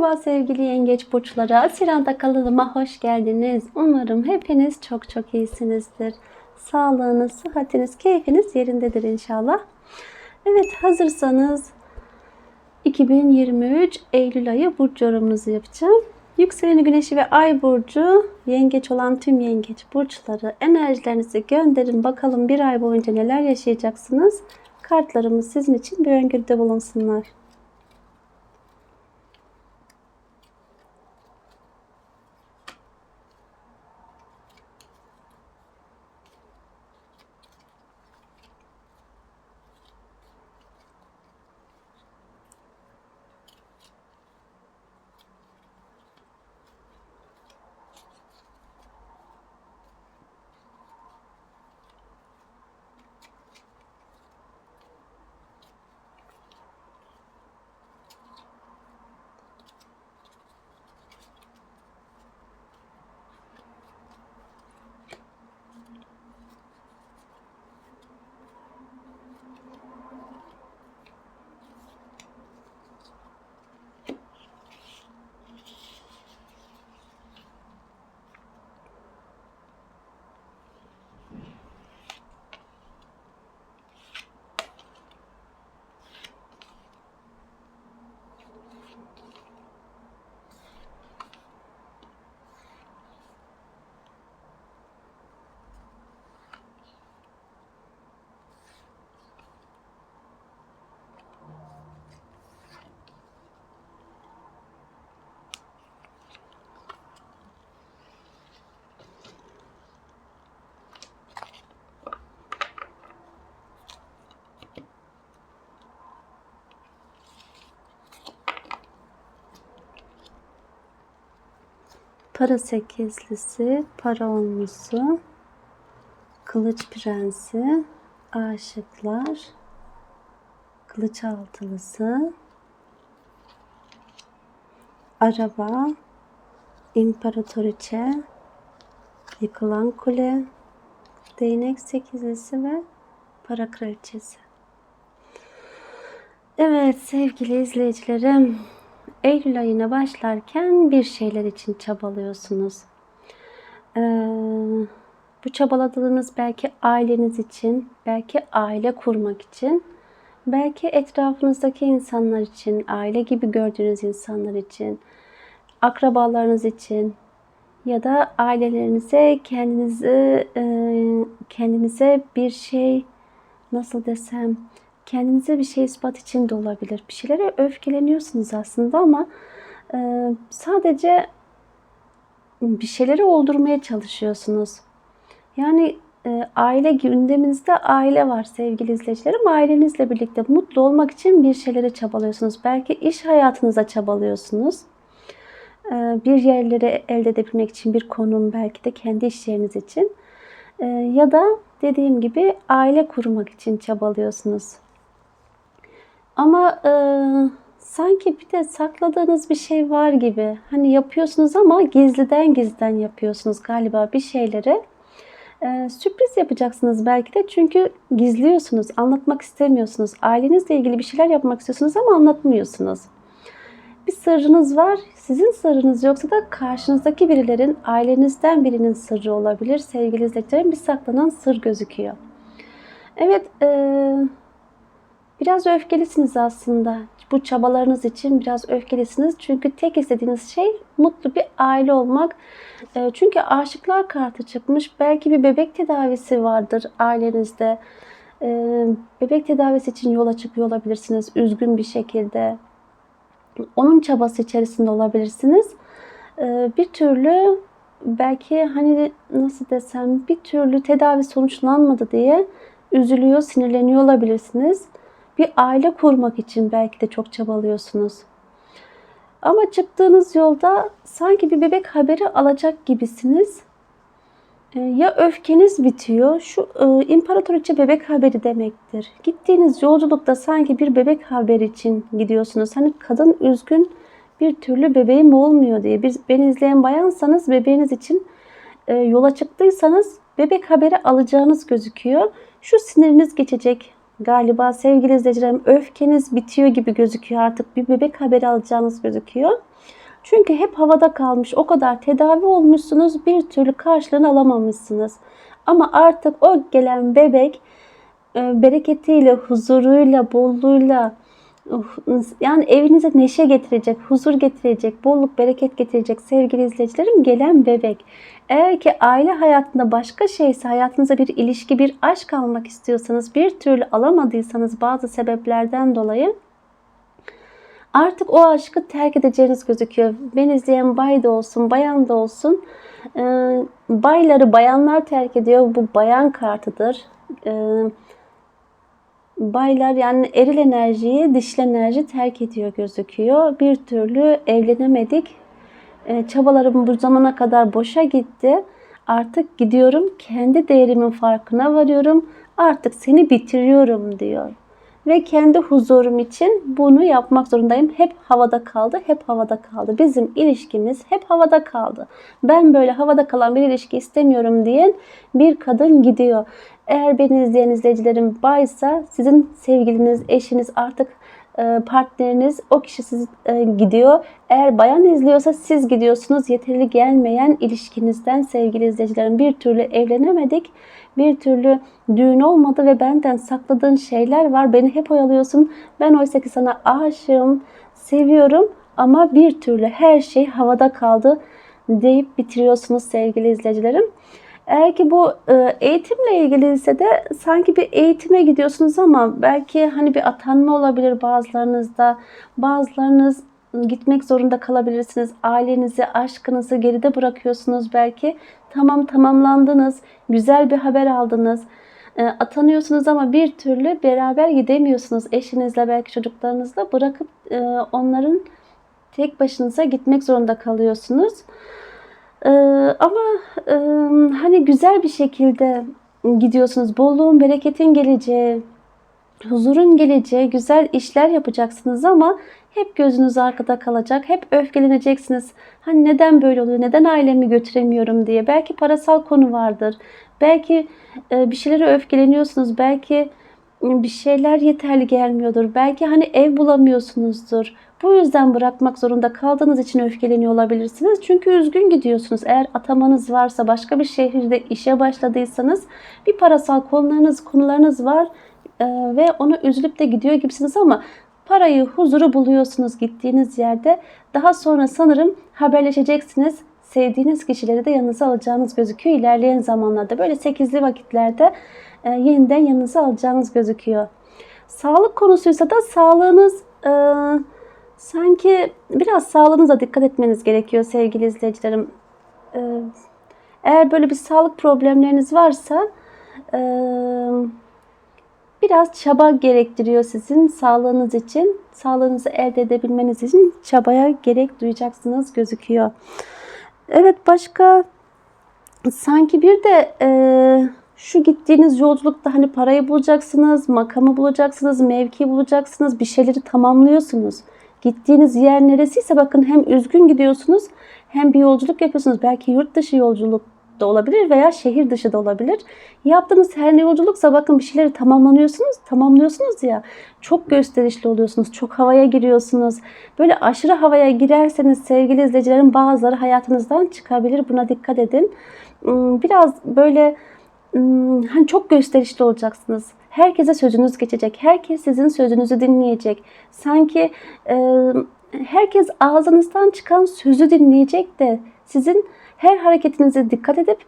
Merhaba sevgili yengeç burçları. Asiranda kanalıma hoş geldiniz. Umarım hepiniz çok çok iyisinizdir. Sağlığınız, sıhhatiniz, keyfiniz yerindedir inşallah. Evet hazırsanız 2023 Eylül ayı burç yorumunuzu yapacağım. Yükseleni güneşi ve ay burcu yengeç olan tüm yengeç burçları enerjilerinizi gönderin. Bakalım bir ay boyunca neler yaşayacaksınız. Kartlarımız sizin için bir öngörüde bulunsunlar. Para sekizlisi, para onlusu, kılıç prensi, aşıklar, kılıç altılısı, araba, imparatoriçe, yıkılan kule, değnek sekizlisi ve para kraliçesi. Evet sevgili izleyicilerim, Eylül ayına başlarken bir şeyler için çabalıyorsunuz. Ee, bu çabaladığınız belki aileniz için, belki aile kurmak için, belki etrafınızdaki insanlar için, aile gibi gördüğünüz insanlar için, akrabalarınız için ya da ailelerinize kendinizi e, kendinize bir şey nasıl desem kendinize bir şey ispat için de olabilir. Bir şeylere öfkeleniyorsunuz aslında ama e, sadece bir şeyleri oldurmaya çalışıyorsunuz. Yani e, aile gündeminizde aile var sevgili izleyicilerim. Ailenizle birlikte mutlu olmak için bir şeylere çabalıyorsunuz. Belki iş hayatınıza çabalıyorsunuz. E, bir yerleri elde edebilmek için bir konum belki de kendi iş yeriniz için. E, ya da dediğim gibi aile kurmak için çabalıyorsunuz. Ama e, sanki bir de sakladığınız bir şey var gibi. Hani yapıyorsunuz ama gizliden gizliden yapıyorsunuz galiba bir şeyleri. E, sürpriz yapacaksınız belki de çünkü gizliyorsunuz, anlatmak istemiyorsunuz. Ailenizle ilgili bir şeyler yapmak istiyorsunuz ama anlatmıyorsunuz. Bir sırrınız var. Sizin sırrınız yoksa da karşınızdaki birilerin, ailenizden birinin sırrı olabilir. Sevgili izleyicilerim bir saklanan sır gözüküyor. Evet, eee Biraz öfkelisiniz aslında. Bu çabalarınız için biraz öfkelisiniz. Çünkü tek istediğiniz şey mutlu bir aile olmak. Ee, çünkü aşıklar kartı çıkmış. Belki bir bebek tedavisi vardır ailenizde. Ee, bebek tedavisi için yola çıkıyor olabilirsiniz. Üzgün bir şekilde. Onun çabası içerisinde olabilirsiniz. Ee, bir türlü belki hani nasıl desem bir türlü tedavi sonuçlanmadı diye üzülüyor, sinirleniyor olabilirsiniz bir aile kurmak için belki de çok çabalıyorsunuz. Ama çıktığınız yolda sanki bir bebek haberi alacak gibisiniz. Ee, ya öfkeniz bitiyor. Şu e, imparatoriçe bebek haberi demektir. Gittiğiniz yolculukta sanki bir bebek haberi için gidiyorsunuz. Hani kadın üzgün bir türlü bebeğim olmuyor diye. Bir, beni izleyen bayansanız bebeğiniz için e, yola çıktıysanız bebek haberi alacağınız gözüküyor. Şu siniriniz geçecek Galiba sevgili izleyicilerim öfkeniz bitiyor gibi gözüküyor artık. Bir bebek haberi alacağınız gözüküyor. Çünkü hep havada kalmış. O kadar tedavi olmuşsunuz bir türlü karşılığını alamamışsınız. Ama artık o gelen bebek e, bereketiyle, huzuruyla, bolluğuyla yani evinize neşe getirecek, huzur getirecek, bolluk, bereket getirecek sevgili izleyicilerim gelen bebek. Eğer ki aile hayatında başka şeyse, hayatınıza bir ilişki, bir aşk almak istiyorsanız, bir türlü alamadıysanız bazı sebeplerden dolayı artık o aşkı terk edeceğiniz gözüküyor. Beni izleyen bay da olsun, bayan da olsun. Bayları bayanlar terk ediyor. Bu bayan kartıdır. E, baylar yani eril enerjiyi dişil enerji terk ediyor gözüküyor. Bir türlü evlenemedik. E, çabalarım bu zamana kadar boşa gitti. Artık gidiyorum kendi değerimin farkına varıyorum. Artık seni bitiriyorum diyor. Ve kendi huzurum için bunu yapmak zorundayım. Hep havada kaldı, hep havada kaldı. Bizim ilişkimiz hep havada kaldı. Ben böyle havada kalan bir ilişki istemiyorum diyen bir kadın gidiyor. Eğer beni izleyen izleyicilerim baysa sizin sevgiliniz, eşiniz artık e, partneriniz o kişi siz e, gidiyor. Eğer bayan izliyorsa siz gidiyorsunuz. Yeterli gelmeyen ilişkinizden sevgili izleyicilerim bir türlü evlenemedik. Bir türlü düğün olmadı ve benden sakladığın şeyler var. Beni hep oyalıyorsun. Ben oysa ki sana aşığım, seviyorum ama bir türlü her şey havada kaldı deyip bitiriyorsunuz sevgili izleyicilerim. Eğer ki bu e, eğitimle ilgili ise de sanki bir eğitime gidiyorsunuz ama belki hani bir atanma olabilir bazılarınızda. Bazılarınız gitmek zorunda kalabilirsiniz. Ailenizi, aşkınızı geride bırakıyorsunuz belki. Tamam tamamlandınız. Güzel bir haber aldınız. E, atanıyorsunuz ama bir türlü beraber gidemiyorsunuz. Eşinizle belki çocuklarınızla bırakıp e, onların tek başınıza gitmek zorunda kalıyorsunuz. Ee, ama e, hani güzel bir şekilde gidiyorsunuz. Bolluğun, bereketin geleceği, huzurun geleceği, güzel işler yapacaksınız ama hep gözünüz arkada kalacak. Hep öfkeleneceksiniz. Hani neden böyle oluyor? Neden ailemi götüremiyorum diye. Belki parasal konu vardır. Belki e, bir şeylere öfkeleniyorsunuz. Belki bir şeyler yeterli gelmiyordur. Belki hani ev bulamıyorsunuzdur. Bu yüzden bırakmak zorunda kaldığınız için öfkeleniyor olabilirsiniz. Çünkü üzgün gidiyorsunuz. Eğer atamanız varsa, başka bir şehirde işe başladıysanız bir parasal konularınız, konularınız var e, ve ona üzülüp de gidiyor gibisiniz ama parayı, huzuru buluyorsunuz gittiğiniz yerde. Daha sonra sanırım haberleşeceksiniz. Sevdiğiniz kişileri de yanınıza alacağınız gözüküyor ilerleyen zamanlarda. Böyle sekizli vakitlerde e, yeniden yanınıza alacağınız gözüküyor. Sağlık konusuysa da sağlığınız e, sanki biraz sağlığınıza dikkat etmeniz gerekiyor sevgili izleyicilerim. E, eğer böyle bir sağlık problemleriniz varsa e, biraz çaba gerektiriyor sizin sağlığınız için. Sağlığınızı elde edebilmeniz için çabaya gerek duyacaksınız gözüküyor. Evet başka sanki bir de e, şu gittiğiniz yolculukta hani parayı bulacaksınız, makamı bulacaksınız, mevki bulacaksınız, bir şeyleri tamamlıyorsunuz. Gittiğiniz yer neresiyse bakın hem üzgün gidiyorsunuz hem bir yolculuk yapıyorsunuz. Belki yurt dışı yolculuk da olabilir veya şehir dışı da olabilir. Yaptığınız her ne yolculuksa bakın bir şeyleri tamamlanıyorsunuz, tamamlıyorsunuz ya. Çok gösterişli oluyorsunuz, çok havaya giriyorsunuz. Böyle aşırı havaya girerseniz sevgili izleyicilerin bazıları hayatınızdan çıkabilir. Buna dikkat edin. Hmm, biraz böyle hmm, hani çok gösterişli olacaksınız. Herkese sözünüz geçecek. Herkes sizin sözünüzü dinleyecek. Sanki e, herkes ağzınızdan çıkan sözü dinleyecek de sizin her hareketinize dikkat edip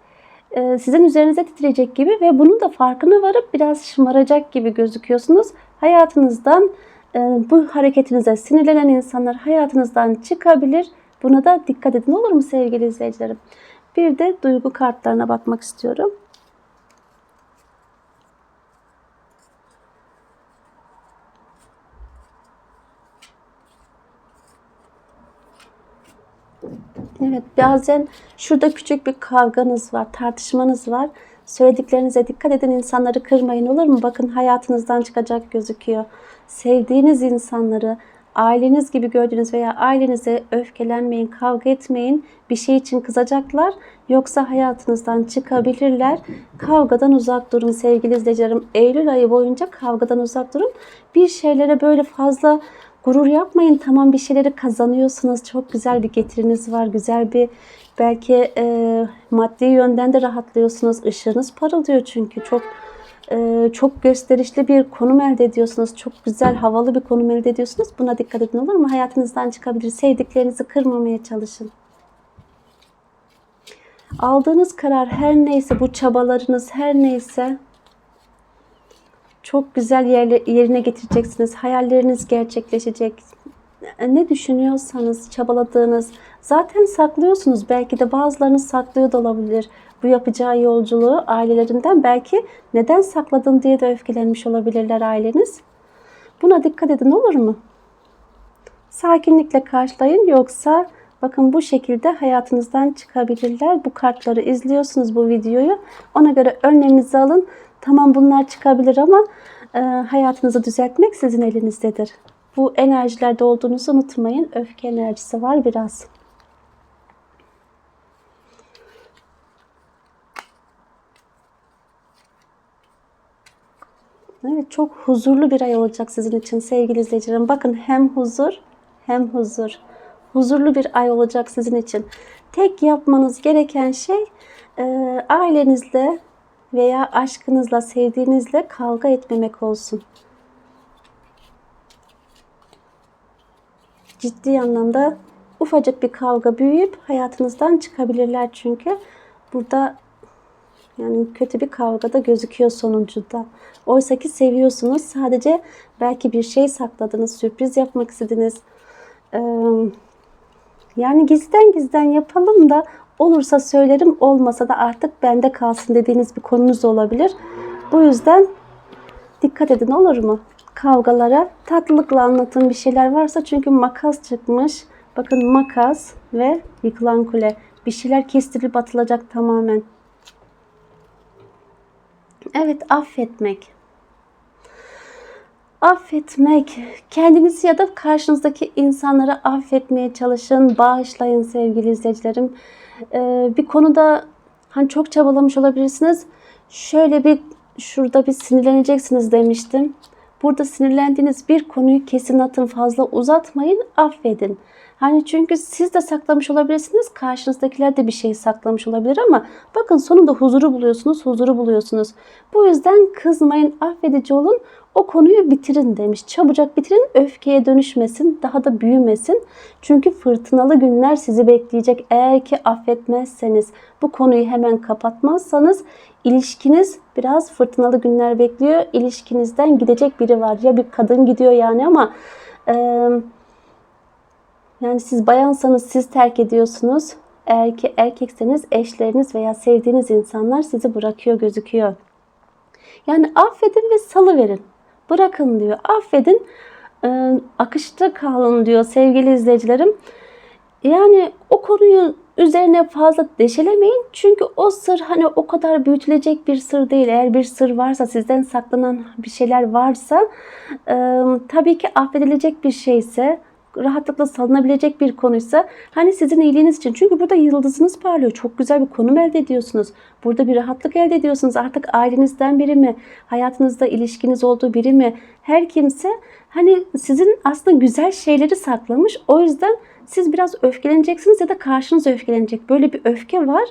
e, sizin üzerinize titreyecek gibi ve bunun da farkına varıp biraz şımaracak gibi gözüküyorsunuz. Hayatınızdan e, bu hareketinize sinirlenen insanlar hayatınızdan çıkabilir. Buna da dikkat edin olur mu sevgili izleyicilerim? Bir de duygu kartlarına bakmak istiyorum. Evet bazen şurada küçük bir kavganız var, tartışmanız var. Söylediklerinize dikkat edin, insanları kırmayın olur mu? Bakın hayatınızdan çıkacak gözüküyor. Sevdiğiniz insanları, aileniz gibi gördüğünüz veya ailenize öfkelenmeyin, kavga etmeyin. Bir şey için kızacaklar. yoksa hayatınızdan çıkabilirler. Kavgadan uzak durun sevgili izleyicilerim. Eylül ayı boyunca kavgadan uzak durun. Bir şeylere böyle fazla gurur yapmayın. Tamam bir şeyleri kazanıyorsunuz. Çok güzel bir getiriniz var. Güzel bir belki e, maddi yönden de rahatlıyorsunuz. Işığınız parıldıyor çünkü çok e, çok gösterişli bir konum elde ediyorsunuz. Çok güzel, havalı bir konum elde ediyorsunuz. Buna dikkat edin olur mu? Hayatınızdan çıkabilir. Sevdiklerinizi kırmamaya çalışın. Aldığınız karar her neyse, bu çabalarınız her neyse çok güzel yerle, yerine getireceksiniz. Hayalleriniz gerçekleşecek. Ne düşünüyorsanız, çabaladığınız, zaten saklıyorsunuz. Belki de bazılarınız saklıyor da olabilir. Bu yapacağı yolculuğu ailelerinden belki neden sakladın diye de öfkelenmiş olabilirler aileniz. Buna dikkat edin olur mu? Sakinlikle karşılayın yoksa bakın bu şekilde hayatınızdan çıkabilirler. Bu kartları izliyorsunuz bu videoyu. Ona göre önleminizi alın. Tamam bunlar çıkabilir ama e, hayatınızı düzeltmek sizin elinizdedir. Bu enerjilerde olduğunuzu unutmayın. Öfke enerjisi var biraz. Evet çok huzurlu bir ay olacak sizin için sevgili izleyicilerim. Bakın hem huzur hem huzur. Huzurlu bir ay olacak sizin için. Tek yapmanız gereken şey e, ailenizle veya aşkınızla, sevdiğinizle kavga etmemek olsun. Ciddi anlamda ufacık bir kavga büyüyüp hayatınızdan çıkabilirler çünkü burada yani kötü bir kavga da gözüküyor sonuncuda. Oysa ki seviyorsunuz. Sadece belki bir şey sakladınız, sürpriz yapmak istediniz. Ee, yani gizden gizden yapalım da olursa söylerim, olmasa da artık bende kalsın dediğiniz bir konunuz olabilir. Bu yüzden dikkat edin olur mu? Kavgalara tatlılıkla anlatın bir şeyler varsa çünkü makas çıkmış. Bakın makas ve yıkılan kule. Bir şeyler kestirilip atılacak tamamen. Evet, affetmek. Affetmek. Kendinizi ya da karşınızdaki insanları affetmeye çalışın. Bağışlayın sevgili izleyicilerim. Ee, bir konuda hani çok çabalamış olabilirsiniz. Şöyle bir şurada bir sinirleneceksiniz demiştim. Burada sinirlendiğiniz bir konuyu kesin atın fazla uzatmayın affedin. Hani çünkü siz de saklamış olabilirsiniz, karşınızdakiler de bir şey saklamış olabilir ama bakın sonunda huzuru buluyorsunuz, huzuru buluyorsunuz. Bu yüzden kızmayın, affedici olun, o konuyu bitirin demiş. Çabucak bitirin, öfkeye dönüşmesin, daha da büyümesin. Çünkü fırtınalı günler sizi bekleyecek. Eğer ki affetmezseniz, bu konuyu hemen kapatmazsanız ilişkiniz biraz fırtınalı günler bekliyor. İlişkinizden gidecek biri var. Ya bir kadın gidiyor yani ama... E, yani siz bayansanız siz terk ediyorsunuz. Eğer ki erkekseniz eşleriniz veya sevdiğiniz insanlar sizi bırakıyor gözüküyor. Yani affedin ve salı verin. Bırakın diyor. Affedin, e, akışta kalın diyor sevgili izleyicilerim. Yani o konuyu üzerine fazla deşelemeyin. Çünkü o sır hani o kadar büyütülecek bir sır değil. Eğer bir sır varsa, sizden saklanan bir şeyler varsa e, tabii ki affedilecek bir şeyse rahatlıkla salınabilecek bir konuysa hani sizin iyiliğiniz için. Çünkü burada yıldızınız parlıyor. Çok güzel bir konum elde ediyorsunuz. Burada bir rahatlık elde ediyorsunuz. Artık ailenizden biri mi, hayatınızda ilişkiniz olduğu biri mi, her kimse hani sizin aslında güzel şeyleri saklamış. O yüzden siz biraz öfkeleneceksiniz ya da karşınız öfkelenecek. Böyle bir öfke var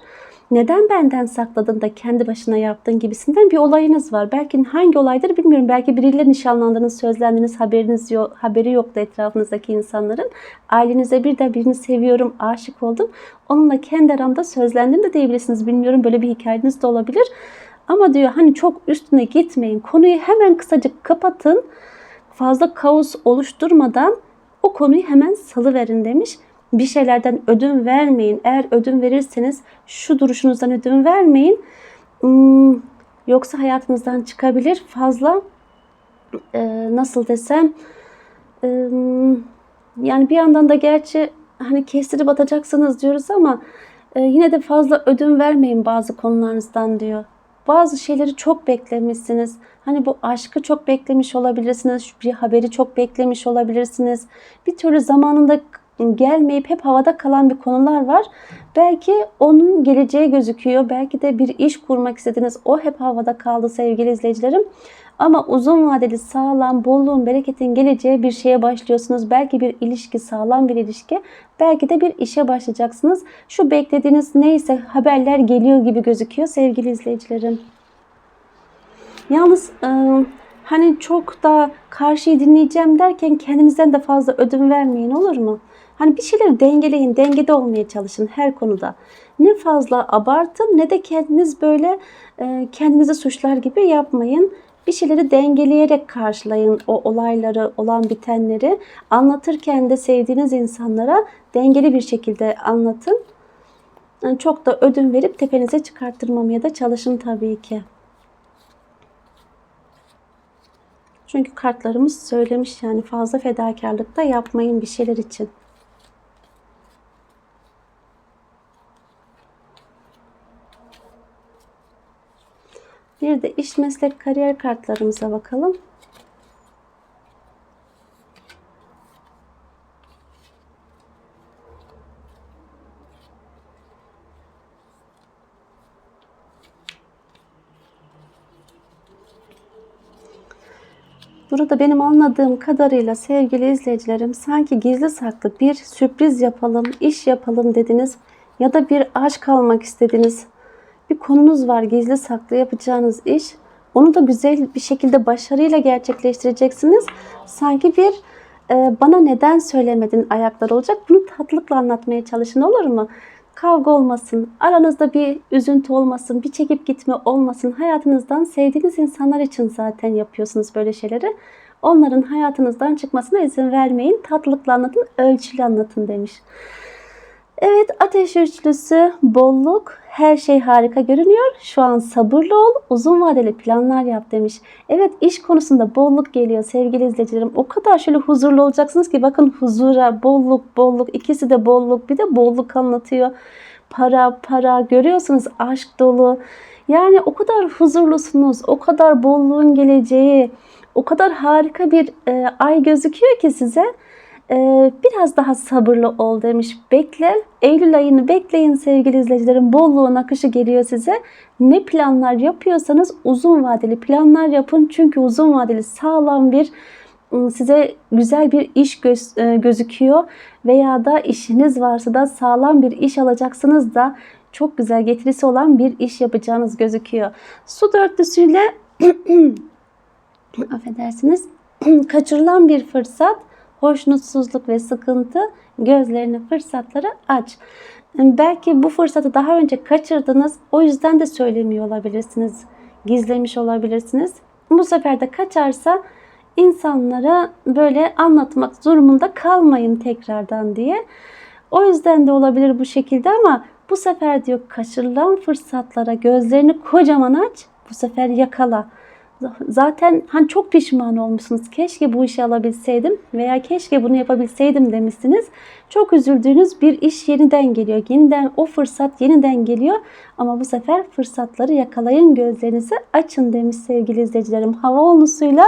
neden benden sakladın da kendi başına yaptın gibisinden bir olayınız var. Belki hangi olaydır bilmiyorum. Belki biriyle nişanlandınız, sözlendiniz, haberiniz yok, haberi yoktu etrafınızdaki insanların. Ailenize bir de birini seviyorum, aşık oldum. Onunla kendi aramda sözlendim de diyebilirsiniz. Bilmiyorum böyle bir hikayeniz de olabilir. Ama diyor hani çok üstüne gitmeyin. Konuyu hemen kısacık kapatın. Fazla kaos oluşturmadan o konuyu hemen salıverin demiş bir şeylerden ödün vermeyin. Eğer ödün verirseniz şu duruşunuzdan ödün vermeyin. Hmm, yoksa hayatınızdan çıkabilir. Fazla e, nasıl desem e, yani bir yandan da gerçi hani kestirip atacaksınız diyoruz ama e, yine de fazla ödün vermeyin bazı konularınızdan diyor. Bazı şeyleri çok beklemişsiniz. Hani bu aşkı çok beklemiş olabilirsiniz. Bir haberi çok beklemiş olabilirsiniz. Bir türlü zamanında gelmeyip hep havada kalan bir konular var. Belki onun geleceği gözüküyor. Belki de bir iş kurmak istediniz. O hep havada kaldı sevgili izleyicilerim. Ama uzun vadeli sağlam, bolluğun, bereketin geleceği bir şeye başlıyorsunuz. Belki bir ilişki, sağlam bir ilişki. Belki de bir işe başlayacaksınız. Şu beklediğiniz neyse haberler geliyor gibi gözüküyor sevgili izleyicilerim. Yalnız e, hani çok da karşıyı dinleyeceğim derken kendinizden de fazla ödün vermeyin olur mu? Hani bir şeyleri dengeleyin, dengede olmaya çalışın her konuda. Ne fazla abartın ne de kendiniz böyle e, kendinizi suçlar gibi yapmayın. Bir şeyleri dengeleyerek karşılayın o olayları, olan bitenleri. Anlatırken de sevdiğiniz insanlara dengeli bir şekilde anlatın. Yani çok da ödün verip tepenize çıkarttırmamaya da çalışın tabii ki. Çünkü kartlarımız söylemiş yani fazla fedakarlık da yapmayın bir şeyler için. Bir de iş meslek kariyer kartlarımıza bakalım. Burada benim anladığım kadarıyla sevgili izleyicilerim sanki gizli saklı bir sürpriz yapalım, iş yapalım dediniz ya da bir aşk almak istediniz. Bir konunuz var gizli saklı yapacağınız iş. Onu da güzel bir şekilde başarıyla gerçekleştireceksiniz. Sanki bir e, bana neden söylemedin ayaklar olacak. Bunu tatlılıkla anlatmaya çalışın olur mu? Kavga olmasın, aranızda bir üzüntü olmasın, bir çekip gitme olmasın. Hayatınızdan sevdiğiniz insanlar için zaten yapıyorsunuz böyle şeyleri. Onların hayatınızdan çıkmasına izin vermeyin. Tatlılıkla anlatın, ölçülü anlatın demiş. Evet ateş üçlüsü bolluk her şey harika görünüyor. Şu an sabırlı ol, uzun vadeli planlar yap demiş. Evet iş konusunda bolluk geliyor sevgili izleyicilerim. O kadar şöyle huzurlu olacaksınız ki bakın huzura, bolluk, bolluk ikisi de bolluk bir de bolluk anlatıyor. Para, para görüyorsunuz aşk dolu. Yani o kadar huzurlusunuz, o kadar bolluğun geleceği, o kadar harika bir e, ay gözüküyor ki size. Ee, biraz daha sabırlı ol demiş. Bekle. Eylül ayını bekleyin sevgili izleyicilerim. Bolluğun akışı geliyor size. Ne planlar yapıyorsanız uzun vadeli planlar yapın. Çünkü uzun vadeli sağlam bir ıı, size güzel bir iş göz, e, gözüküyor veya da işiniz varsa da sağlam bir iş alacaksınız da çok güzel getirisi olan bir iş yapacağınız gözüküyor. Su dörtlüsüyle affedersiniz kaçırılan bir fırsat hoşnutsuzluk ve sıkıntı gözlerini fırsatları aç. Belki bu fırsatı daha önce kaçırdınız. O yüzden de söylemiyor olabilirsiniz. Gizlemiş olabilirsiniz. Bu sefer de kaçarsa insanlara böyle anlatmak durumunda kalmayın tekrardan diye. O yüzden de olabilir bu şekilde ama bu sefer diyor kaçırılan fırsatlara gözlerini kocaman aç. Bu sefer yakala zaten hani çok pişman olmuşsunuz. Keşke bu işi alabilseydim veya keşke bunu yapabilseydim demişsiniz. Çok üzüldüğünüz bir iş yeniden geliyor. Yeniden o fırsat yeniden geliyor. Ama bu sefer fırsatları yakalayın gözlerinizi açın demiş sevgili izleyicilerim. Hava olunusuyla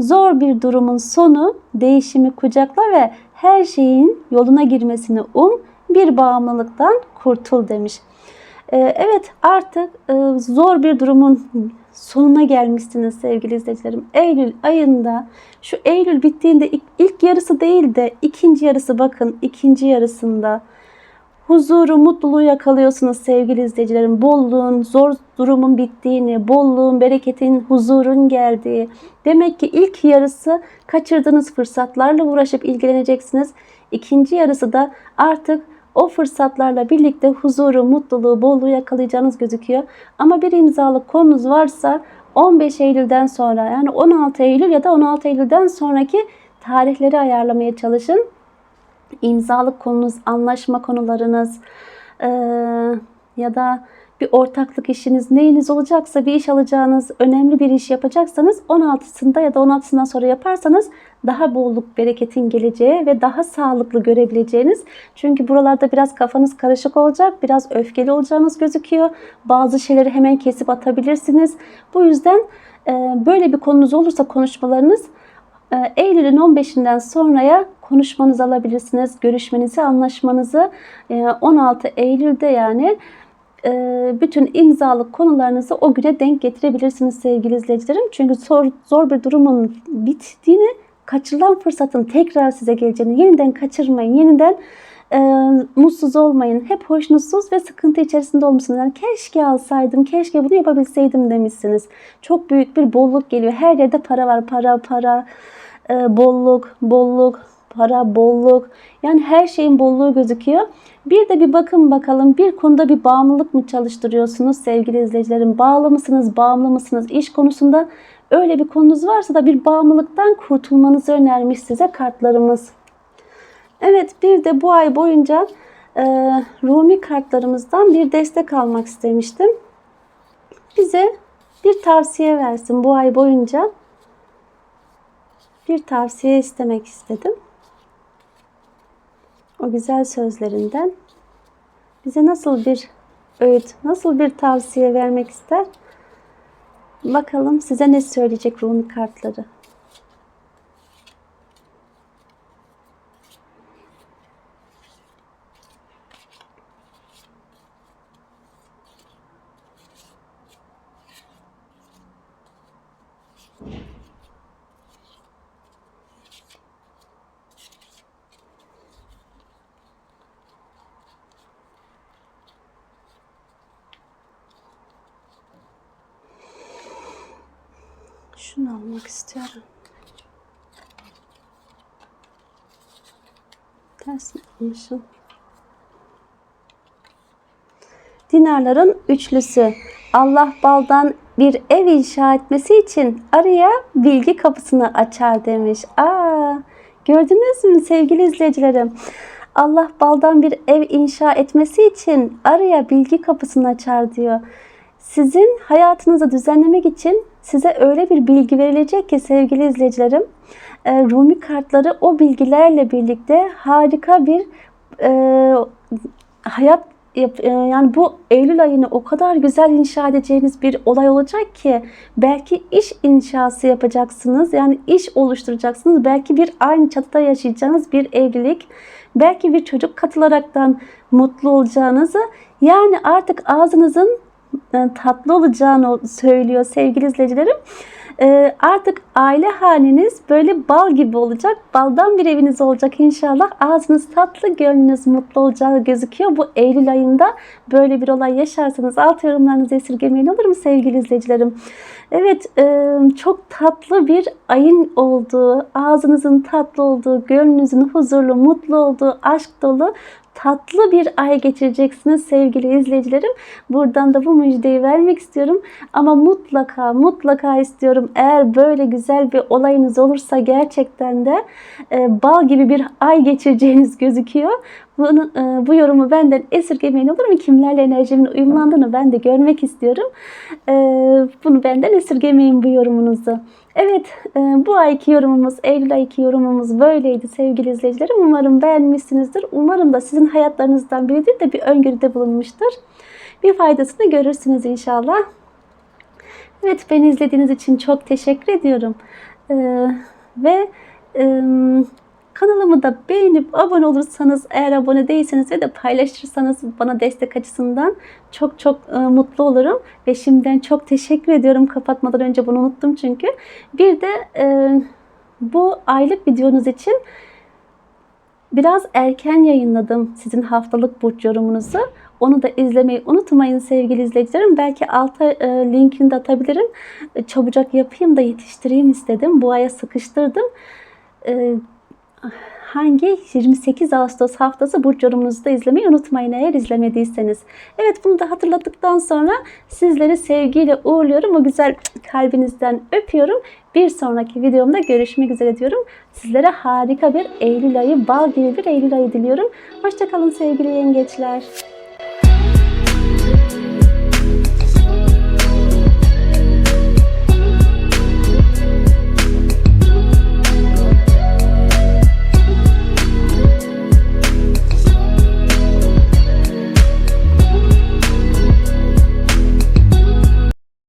zor bir durumun sonu değişimi kucakla ve her şeyin yoluna girmesini um bir bağımlılıktan kurtul demiş. Ee, evet artık e, zor bir durumun sonuna gelmişsiniz sevgili izleyicilerim. Eylül ayında şu Eylül bittiğinde ilk, ilk yarısı değil de ikinci yarısı bakın ikinci yarısında huzuru, mutluluğu yakalıyorsunuz sevgili izleyicilerim. Bolluğun, zor durumun bittiğini, bolluğun, bereketin, huzurun geldiği. Demek ki ilk yarısı kaçırdığınız fırsatlarla uğraşıp ilgileneceksiniz. İkinci yarısı da artık o fırsatlarla birlikte huzuru, mutluluğu, bolluğu yakalayacağınız gözüküyor. Ama bir imzalık konunuz varsa 15 Eylül'den sonra yani 16 Eylül ya da 16 Eylül'den sonraki tarihleri ayarlamaya çalışın. İmzalık konunuz, anlaşma konularınız ee, ya da bir ortaklık işiniz neyiniz olacaksa bir iş alacağınız önemli bir iş yapacaksanız 16'sında ya da 16'sından sonra yaparsanız daha bolluk bereketin geleceği ve daha sağlıklı görebileceğiniz. Çünkü buralarda biraz kafanız karışık olacak, biraz öfkeli olacağınız gözüküyor. Bazı şeyleri hemen kesip atabilirsiniz. Bu yüzden böyle bir konunuz olursa konuşmalarınız e, Eylül'ün 15'inden sonraya konuşmanızı alabilirsiniz. Görüşmenizi, anlaşmanızı e, 16 Eylül'de yani e, bütün imzalık konularınızı o güne denk getirebilirsiniz sevgili izleyicilerim. Çünkü zor, zor bir durumun bittiğini, kaçırılan fırsatın tekrar size geleceğini yeniden kaçırmayın. Yeniden e, mutsuz olmayın. Hep hoşnutsuz ve sıkıntı içerisinde olmuşsunuz. Yani keşke alsaydım, keşke bunu yapabilseydim demişsiniz. Çok büyük bir bolluk geliyor. Her yerde para var. Para, para, e, bolluk, bolluk, para, bolluk. Yani her şeyin bolluğu gözüküyor. Bir de bir bakın bakalım bir konuda bir bağımlılık mı çalıştırıyorsunuz sevgili izleyicilerim? Bağlı mısınız, bağımlı mısınız? İş konusunda öyle bir konunuz varsa da bir bağımlılıktan kurtulmanızı önermiş size kartlarımız. Evet bir de bu ay boyunca e, Rumi kartlarımızdan bir destek almak istemiştim. Bize bir tavsiye versin bu ay boyunca. Bir tavsiye istemek istedim. O güzel sözlerinden bize nasıl bir öğüt, nasıl bir tavsiye vermek ister? Bakalım size ne söyleyecek Rumi kartları. Şunu almak istiyorum. Ters mi almışım? Dinarların üçlüsü. Allah baldan bir ev inşa etmesi için araya bilgi kapısını açar demiş. Aa, gördünüz mü sevgili izleyicilerim? Allah baldan bir ev inşa etmesi için araya bilgi kapısını açar diyor. Sizin hayatınızı düzenlemek için size öyle bir bilgi verilecek ki sevgili izleyicilerim, e, Rumi kartları o bilgilerle birlikte harika bir e, hayat yani bu Eylül ayını o kadar güzel inşa edeceğiniz bir olay olacak ki belki iş inşası yapacaksınız. Yani iş oluşturacaksınız. Belki bir aynı çatıda yaşayacağınız bir evlilik. Belki bir çocuk katılaraktan mutlu olacağınızı yani artık ağzınızın e, tatlı olacağını söylüyor sevgili izleyicilerim. E, artık aile haliniz böyle bal gibi olacak. Baldan bir eviniz olacak inşallah. Ağzınız tatlı, gönlünüz mutlu olacağı gözüküyor. Bu Eylül ayında böyle bir olay yaşarsanız alt yorumlarınızı esirgemeyin olur mu sevgili izleyicilerim? Evet e, çok tatlı bir ayın olduğu, ağzınızın tatlı olduğu, gönlünüzün huzurlu, mutlu olduğu, aşk dolu tatlı bir ay geçireceksiniz sevgili izleyicilerim. Buradan da bu müjdeyi vermek istiyorum. Ama mutlaka mutlaka istiyorum eğer böyle güzel bir olayınız olursa gerçekten de e, bal gibi bir ay geçireceğiniz gözüküyor. Bunu, e, bu yorumu benden esirgemeyin olur mu? Kimlerle enerjimin uyumlandığını ben de görmek istiyorum. E, bunu benden esirgemeyin bu yorumunuzu. Evet e, bu ayki yorumumuz, Eylül ayki yorumumuz böyleydi sevgili izleyicilerim. Umarım beğenmişsinizdir. Umarım da sizin hayatlarınızdan biridir de bir öngörüde bulunmuştur. Bir faydasını görürsünüz inşallah. Evet beni izlediğiniz için çok teşekkür ediyorum. Ve Kanalımı da beğenip abone olursanız eğer abone değilseniz ve de paylaşırsanız bana destek açısından çok çok e, mutlu olurum. Ve şimdiden çok teşekkür ediyorum. Kapatmadan önce bunu unuttum çünkü. Bir de e, bu aylık videonuz için biraz erken yayınladım sizin haftalık burç yorumunuzu. Onu da izlemeyi unutmayın sevgili izleyicilerim. Belki alta e, linkini de atabilirim. E, çabucak yapayım da yetiştireyim istedim. Bu aya sıkıştırdım. E, hangi 28 Ağustos haftası burç yorumunuzu da izlemeyi unutmayın eğer izlemediyseniz. Evet bunu da hatırladıktan sonra sizleri sevgiyle uğurluyorum. O güzel kalbinizden öpüyorum. Bir sonraki videomda görüşmek üzere diyorum. Sizlere harika bir Eylül ayı, bal gibi bir Eylül ayı diliyorum. Hoşçakalın sevgili yengeçler.